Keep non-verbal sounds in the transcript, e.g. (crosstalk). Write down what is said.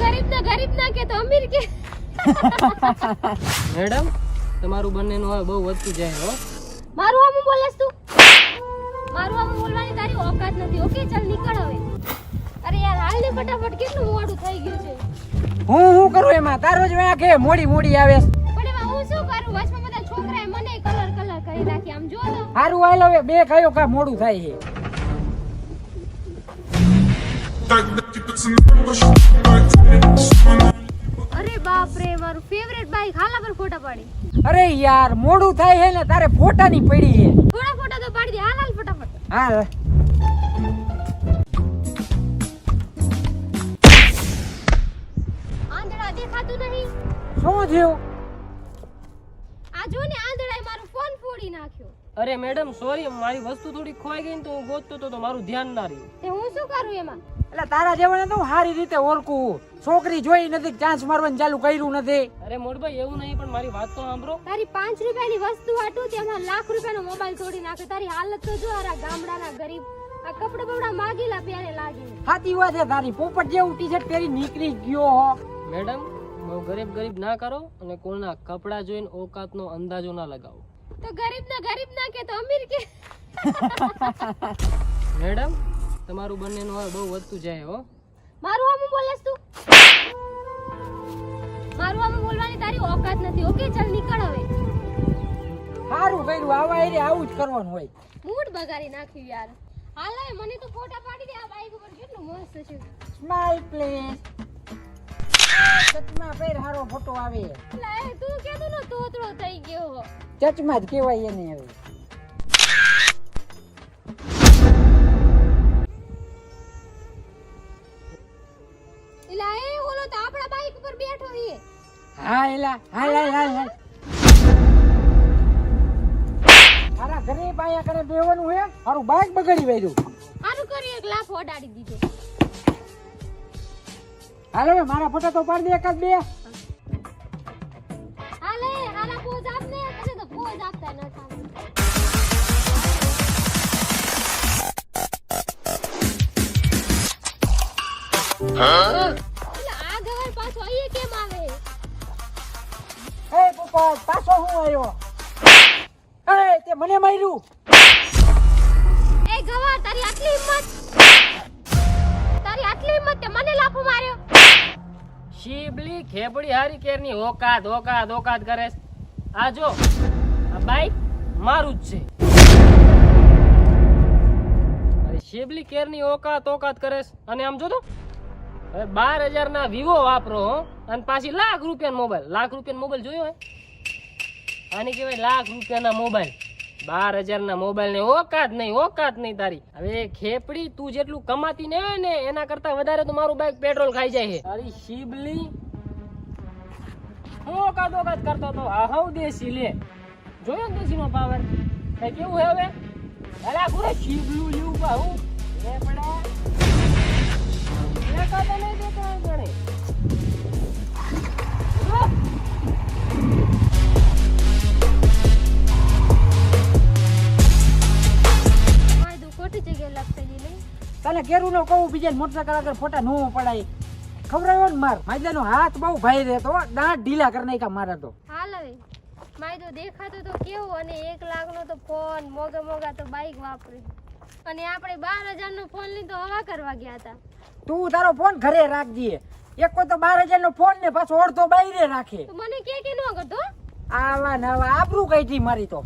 ગરીબ ના ગરીબ ના કે તો અમીર કે? (laughs) મેડમ તમારું બંનેનું હવે બહુ વધતું જાય હો. મારું આમ બોલેસ તું? મારું આમ બોલવાની તારી ઓકાત નથી. ઓકે ચાલ નીકળ હવે. અરે યાર હાલ ને ફટાફટ કેટલું મોડું થઈ ગયું છે. હું હું કરું એમાં? તારો જ વ્યા કે મોડી મોડી આવે. પણ એમાં હું શું કરું? વચમાં બધા છોકરાએ મને કલર કલર કરી નાખી. આમ જો તો. હારું હાલ હવે બે કયો કા મોડું થાય છે. અરે બાપ રે મારું ફેવરેટ બાઈક હાલા પર ફોટા પાડી. અરે યાર મોડું થાય હે ને તારે ફોટાની પડી હે. થોડા ફોટા તો પાડી દે હાલ હાલ ફટાફટ. હાલ. આંધળા દેખાતું નહીં. શું થયું? આ જો ને આંધળાએ મારો ફોન ફોડી નાખ્યો. અરે મેડમ સોરી મારી વસ્તુ થોડી ખોવાઈ ગઈ ને તો હું ગોતતો તો મારું ધ્યાન ના રહ્યું. તે હું શું કરું એમાં? એટલે તારા જેવાને તો હું સારી રીતે ઓળખું. છોકરી જોઈ નથી ચાન્સ મારવાનું ચાલુ કર્યું નથી. અરે મોટભાઈ એવું નહીં પણ મારી વાત તો સાંભળો. તારી પાંચ રૂપિયાની વસ્તુ હાટું તેમાં લાખ રૂપિયાનો મોબાઈલ તોડી નાખ્યો તારી હાલત તો જો આ ગામડાના ગરીબ આ કપડા બપડા માગીલા પ્યારે લાગી. સાચી વાત છે તારી પોપટ જેવું ટી શર્ટ પહેરી નીકળી ગયો હો. મેડમ બહુ ગરીબ ગરીબ ના કરો અને કોઈના કપડા જોઈને ઓકાતનો અંદાજો ના લગાવો. તો ગરીબ ના ગરીબ ના કે તો અમીર કે. (laughs) મેડમ તમારું બંનેનું હવે બહુ વધતું જાય હો. મારું આમ બોલેસ તું? મારું આમ બોલવાની તારી ઓકાત નથી ઓકે ચાલ નીકળ હવે. સારું કર્યું આવા એરે આવું જ કરવાનું હોય. મૂડ બગાડી નાખ્યું યાર. હાલ હવે મને તો ફોટા પાડી દે આ બાઈક ઉપર. કેટલું મસ્ત છે. સ્માઈલ પ્લીઝ ચચમાં પહેર હારો ફોટો આવે. લા એ તું કેતો નો તોતરો થઈ ગયો ચચમા જ કહેવાય એને હવે. એલા એ ઓલો તો આપણા બાઈક ઉપર બેઠો હા એલા હા હાલ ઘરે પાયા કરે બેવાનું હે મારું બાઈક બગાડી વાર્યું હારું કરી એક લાખ ઓડાડી દીધો. હાલ હવે મારા ફોટા તો પાડી દે એકાદ બે. હાલે હાલા પોઝ આપ ને. પછી તો પોઝ આપતા ન પાછો હું આવ્યો એ તે મને માર્યું. એ ગવાર તારી આટલી હિંમત. ખેબડી હારી કેરની ઓકાત ઓકાત ઓકાત કરે આ જો, આ બાઈક મારું જ છે. અરે શીબલી કેરની ઓકાત ઓકાત કરે અને આમ જો તો, હવે બાર હજાર ના વિવો વાપરો અને પાછી લાખ રૂપિયાનો મોબાઈલ. લાખ રૂપિયાનો મોબાઈલ જોયો હોય આની કહેવાય લાખ રૂપિયાના મોબાઈલ. બાર હજાર ના મોબાઈલ ને ઓકાત નહીં ઓકાત નહીં તારી. હવે ખેપડી તું જેટલું કમાતી ને ને, એના કરતા વધારે તો મારું બાઈક પેટ્રોલ ખાઈ જાય છે. તારી શીબલી હું ઓકાત ઓકાત કરતો તો હવ દેશી લે. જોયો દેશી નો પાવર કઈ કેવું હે હવે? અલા પૂરે શીબલું જેવું પાહું એ પડે એ કાતો નહીં દેતો ગણે. તને કેરું ન કહું બીજા મોટરસાયકલ આગળ ફોટા નો પડાય. ખવડાવ્યો ને માર? માયદાનો હાથ બહુ ભાઈ રહેતો દાંત ઢીલા કરી નાખ્યા મારા તો. હાલ હવે. માય તો દેખાતો તો કેવું અને એક લાખ નો તો ફોન મોગા મોગા તો બાઈક વાપરે. અને આપણે બાર હજારનો નો ફોન તો હવા કરવા ગયા હતા. તું તારો ફોન ઘરે રાખજે. એક તો બાર હજારનો ફોન ને પાછો અડધો બાયરે રાખે. મને કે કે ન કરતો આવા નવા આબરૂ કઈ મારી તો.